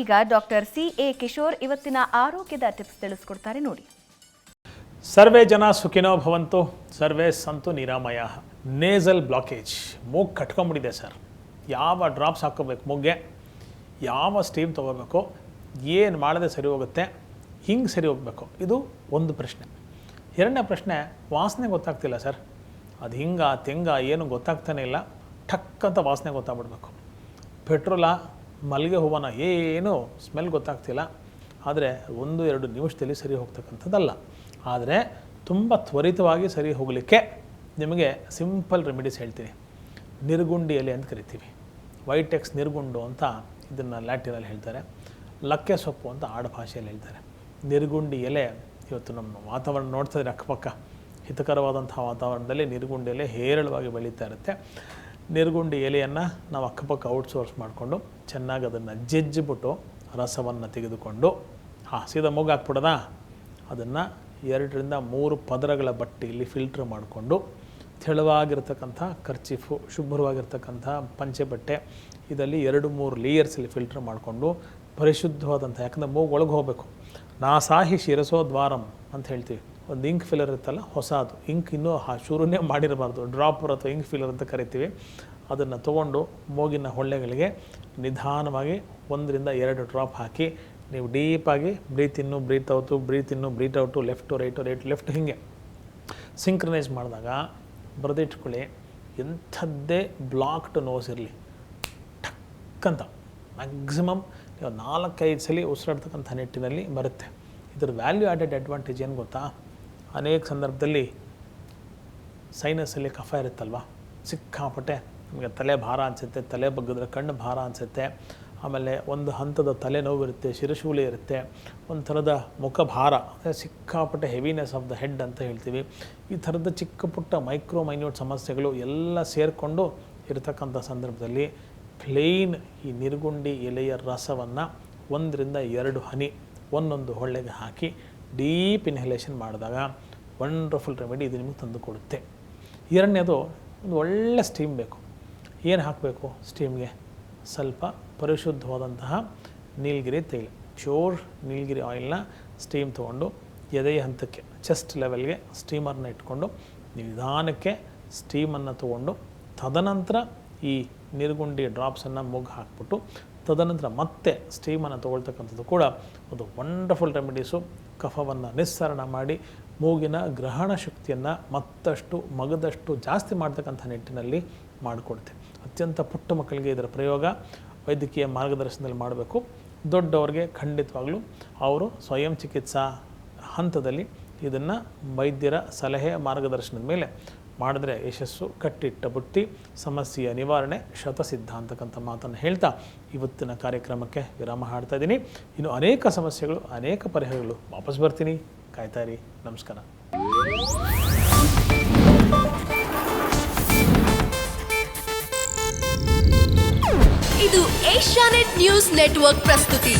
ಈಗ doctor C A Kishore ಇವತ್ತಿನ ಆರೋಗ್ಯದ ಟಿಪ್ಸ್ ತಿಳಿಸ್ಕೊಡ್ತಾರೆ ನೋಡಿ. ಸರ್ವೇ ಜನ ಸುಖಿನೋ ಭವಂತು, ಸರ್ವೇ ಸಂತು ನಿರಾಮಯ. Nasal blockage. ಮೂಗ್ ಕಟ್ಕೊಂಬಿಟ್ಟಿದೆ ಸರ್. ಯಾವ ಡ್ರಾಪ್ಸ್ ಹಾಕೋಬೇಕು ಮೂಗ್ಗೆ? ಯಾವ ಸ್ಟೀಮ್ ತೊಗೋಬೇಕು? ಏನು ಮಾಡದೆ ಸರಿ ಹೋಗುತ್ತೆ? ಹಿಂಗೆ ಸರಿ ಹೋಗಬೇಕು? ಇದು ಒಂದು ಪ್ರಶ್ನೆ. ಎರಡನೇ ಪ್ರಶ್ನೆ, ವಾಸನೆ ಗೊತ್ತಾಗ್ತಿಲ್ಲ ಸರ್. ಅದು ಹಿಂಗ ತೆಂಗ, ಏನು ಗೊತ್ತಾಗ್ತಾನೆ ಇಲ್ಲ. ಠಕ್ ಅಂತ ವಾಸನೆ ಗೊತ್ತಾಗ್ಬಿಡ್ಬೇಕು. ಪೆಟ್ರೋಲ ಮಲ್ಲಿಗೆ ಹೂವನ ಏನು ಸ್ಮೆಲ್ ಗೊತ್ತಾಗ್ತಿಲ್ಲ. ಆದರೆ ಒಂದು, ಎರಡು ನಿಮಿಷದಲ್ಲಿ ಸರಿ ಹೋಗ್ತಕ್ಕಂಥದ್ದಲ್ಲ. ಆದರೆ ತುಂಬ ತ್ವರಿತವಾಗಿ ಸರಿ ಹೋಗಲಿಕ್ಕೆ ನಿಮಗೆ ಸಿಂಪಲ್ ರೆಮಿಡೀಸ್ ಹೇಳ್ತೀನಿ. ನಿರ್ಗುಂಡಿ ಎಲೆ ಅಂತ ಕರಿತೀವಿ. ವೈಟ್ ಎಕ್ಸ್ ನಿರ್ಗುಂಡು ಅಂತ ಇದನ್ನು ಲ್ಯಾಟಿನಲ್ಲಿ ಹೇಳ್ತಾರೆ. ಲಕ್ಕೆ ಸೊಪ್ಪು ಅಂತ ಆಡು ಭಾಷೆಯಲ್ಲಿ ಹೇಳ್ತಾರೆ. ನಿರ್ಗುಂಡಿ ಎಲೆ ಇವತ್ತು ನಮ್ಮ ವಾತಾವರಣ ನೋಡ್ತಾ ಇದ್ರೆ ಅಕ್ಕಪಕ್ಕ ಹಿತಕರವಾದಂಥ ವಾತಾವರಣದಲ್ಲಿ ನಿರ್ಗುಂಡಿ ಎಲೆ ಹೇರಳವಾಗಿ ಬೆಳೀತಾ ಇರುತ್ತೆ. ನಿರ್ಗುಂಡಿ ಎಲೆಯನ್ನು ನಾವು ಅಕ್ಕಪಕ್ಕ ಔಟ್ಸೋರ್ಸ್ ಮಾಡಿಕೊಂಡು ಚೆನ್ನಾಗಿ ಅದನ್ನು ಜಜ್ಜಿಬಿಟ್ಟು ರಸವನ್ನು ತೆಗೆದುಕೊಂಡು, ಹಾಂ, ಸೀದಾ ಮೂಗು ಹಾಕ್ಬಿಡೋದ? ಅದನ್ನು ಎರಡರಿಂದ ಮೂರು ಪದರಗಳ ಬಟ್ಟೆಯಲ್ಲಿ ಫಿಲ್ಟ್ರ್ ಮಾಡಿಕೊಂಡು ತೆಳುವಾಗಿರ್ತಕ್ಕಂಥ ಖರ್ಚಿಫು ಶುಭ್ರವಾಗಿರ್ತಕ್ಕಂಥ ಪಂಚೆ ಬಟ್ಟೆ ಇದರಲ್ಲಿ ಎರಡು ಮೂರು ಲೇಯರ್ಸಲ್ಲಿ ಫಿಲ್ಟ್ರ್ ಮಾಡಿಕೊಂಡು ಪರಿಶುದ್ಧವಾದಂಥ, ಯಾಕಂದರೆ ಮೂಗು ಒಳಗೆ ಹೋಗಬೇಕು. ನಾಸಾಹಿ ಶಿರಸೋ ದ್ವಾರಂ ಅಂತ ಹೇಳ್ತೀವಿ. ಒಂದು ಇಂಕ್ ಫಿಲ್ಲರ್ ಇರುತ್ತಲ್ಲ, ಹೊಸದು. ಇಂಕ್ ಇನ್ನೂ ಶುರುನೇ ಮಾಡಿರಬಾರ್ದು. ಡ್ರಾಪರ್ ಅಥವಾ ಇಂಕ್ ಫಿಲ್ಲರ್ ಅಂತ ಕರಿತೀವಿ. ಅದನ್ನು ತೊಗೊಂಡು ಮೂಗಿನ ಹೊಳ್ಳೆಗಳಿಗೆ ನಿಧಾನವಾಗಿ ಒಂದರಿಂದ ಎರಡು ಡ್ರಾಪ್ ಹಾಕಿ, ನೀವು ಡೀಪಾಗಿ breathe in breathe out breathe in breathe out left right right left ಹೀಗೆ ಸಿಂಕ್ರನೈಸ್ ಮಾಡಿದಾಗ ಬರೆದಿಟ್ಕೊಳ್ಳಿ, ಎಂಥದ್ದೇ ಬ್ಲಾಕ್ಡ್ ನೋಸ್ ಇರಲಿ. ಟಕ್ಕಂತ ಮ್ಯಾಕ್ಸಿಮಮ್ ನೀವು ನಾಲ್ಕೈದು ಸಲ ಉಸಿರಾಡ್ತಕ್ಕಂಥ ನಿಟ್ಟಿನಲ್ಲಿ ಬರುತ್ತೆ. ಇದ್ರ ವ್ಯಾಲ್ಯೂ ಆ್ಯಡೆಡ್ ಅಡ್ವಾಂಟೇಜ್ ಏನು ಗೊತ್ತಾ? ಅನೇಕ ಸಂದರ್ಭದಲ್ಲಿ ಸೈನಸಲ್ಲಿ ಕಫ ಇರುತ್ತಲ್ವ? ಸಿಕ್ಕಾಪಟ್ಟೆ ನಮಗೆ ತಲೆ ಭಾರ ಅನಿಸುತ್ತೆ, ತಲೆ ಬಗ್ಗಿದ್ರೆ ಕಣ್ಣು ಭಾರ ಅನಿಸುತ್ತೆ, ಆಮೇಲೆ ಒಂದು ಹಂತದ ತಲೆನೋವು ಇರುತ್ತೆ, ಶಿರಶೂಲಿ ಇರುತ್ತೆ ಒಂದು ಥರದ ಮುಖ ಭಾರ ಸಿಕ್ಕಾಪಟ್ಟೆ ಹೆವಿನೆಸ್ ಆಫ್ ದ ಹೆಡ್ ಅಂತ ಹೇಳ್ತೀವಿ. ಈ ಥರದ ಚಿಕ್ಕ ಪುಟ್ಟ ಮೈಕ್ರೋ ಮೈನ್ಯೂಟ್ ಸಮಸ್ಯೆಗಳು ಎಲ್ಲ ಸೇರಿಕೊಂಡು ಇರತಕ್ಕಂಥ ಸಂದರ್ಭದಲ್ಲಿ ಪ್ಲೇನ್ ಈ ನಿರ್ಗುಂಡಿ ಎಲೆಯ ರಸವನ್ನು ಒಂದರಿಂದ ಎರಡು ಹನಿ, ಒಂದೊಂದು ಹೊಳ್ಳೆಗೆ ಹಾಕಿ ಡೀಪ್ ಇನ್ಹಲೇಷನ್ ಮಾಡಿದಾಗ ವಂಡರ್ಫುಲ್ ರೆಮಿಡಿ ಇದು ನಿಮಗೆ ತಂದು ಕೊಡುತ್ತೆ. ಎರಡನೇದು, ಒಂದು ಒಳ್ಳೆ ಸ್ಟೀಮ್ ಬೇಕು. ಏನು ಹಾಕಬೇಕು ಸ್ಟೀಮ್ಗೆ? ಸ್ವಲ್ಪ ಪರಿಶುದ್ಧವಾದಂತಹ ನೀಲಗಿರಿ ತೈಲ. ಪ್ಯೂರ್ ನೀಲಗಿರಿ ಆಯಿಲ್ನ ಸ್ಟೀಮ್ ತೊಗೊಂಡು ಎದೆಯ ಹಂತಕ್ಕೆ, ಚೆಸ್ಟ್ ಲೆವೆಲ್ಗೆ ಸ್ಟೀಮರ್ನ ಇಟ್ಕೊಂಡು ನಿಧಾನಕ್ಕೆ ಸ್ಟೀಮನ್ನು ತೊಗೊಂಡು ತದನಂತರ ಈ ನಿರ್ಗುಂಡಿ ಡ್ರಾಪ್ಸನ್ನು ಮುಗ್ಗು ಹಾಕ್ಬಿಟ್ಟು ತದನಂತರ ಮತ್ತೆ ಸ್ಟೀಮನ್ನು ತೊಗೊಳ್ತಕ್ಕಂಥದ್ದು ಕೂಡ ಒಂದು ವಂಡರ್ಫುಲ್ ರೆಮಿಡೀಸು ಕಫವನ್ನು ನಿಸ್ಸರಣ ಮಾಡಿ ಮೂಗಿನ ಗ್ರಹಣ ಶಕ್ತಿಯನ್ನು ಮತ್ತಷ್ಟು ಮಗದಷ್ಟು ಜಾಸ್ತಿ ಮಾಡ್ತಕ್ಕಂಥ ನಿಟ್ಟಿನಲ್ಲಿ ಮಾಡಿಕೊಡುತ್ತೆ ಅತ್ಯಂತ ಪುಟ್ಟ ಮಕ್ಕಳಿಗೆ ಇದರ ಪ್ರಯೋಗ ವೈದ್ಯಕೀಯ ಮಾರ್ಗದರ್ಶನದಲ್ಲಿ ಮಾಡಬೇಕು. ದೊಡ್ಡವ್ರಿಗೆ ಖಂಡಿತವಾಗ್ಲೂ ಅವರು ಸ್ವಯಂ ಚಿಕಿತ್ಸಾ ಹಂತದಲ್ಲಿ ಇದನ್ನು ವೈದ್ಯರ ಸಲಹೆ ಮಾರ್ಗದರ್ಶನದ ಮೇಲೆ ಮಾಡಿದ್ರೆ ಯಶಸ್ಸು, ಕಟ್ಟಿಟ್ಟ ಬುತ್ತಿ, ಸಮಸ್ಯೆಯ ನಿವಾರಣೆ ಶತಸಿದ್ಧ ಅಂತಕ್ಕಂಥ ಮಾತನ್ನು ಹೇಳ್ತಾ ಇವತ್ತಿನ ಕಾರ್ಯಕ್ರಮಕ್ಕೆ ವಿರಾಮ ಹಾಡ್ತಾ ಇದ್ದೀನಿ. ಇನ್ನು ಅನೇಕ ಸಮಸ್ಯೆಗಳು, ಅನೇಕ ಪರಿಹಾರಗಳು ವಾಪಸ್ ಬರ್ತೀನಿ. ಕಾಯ್ತಾ ಇರಿ. ನಮಸ್ಕಾರ. ಇದು ಏಷ್ಯಾನೆಟ್ ನ್ಯೂಸ್ ನೆಟ್ವರ್ಕ್ ಪ್ರಸ್ತುತಿ.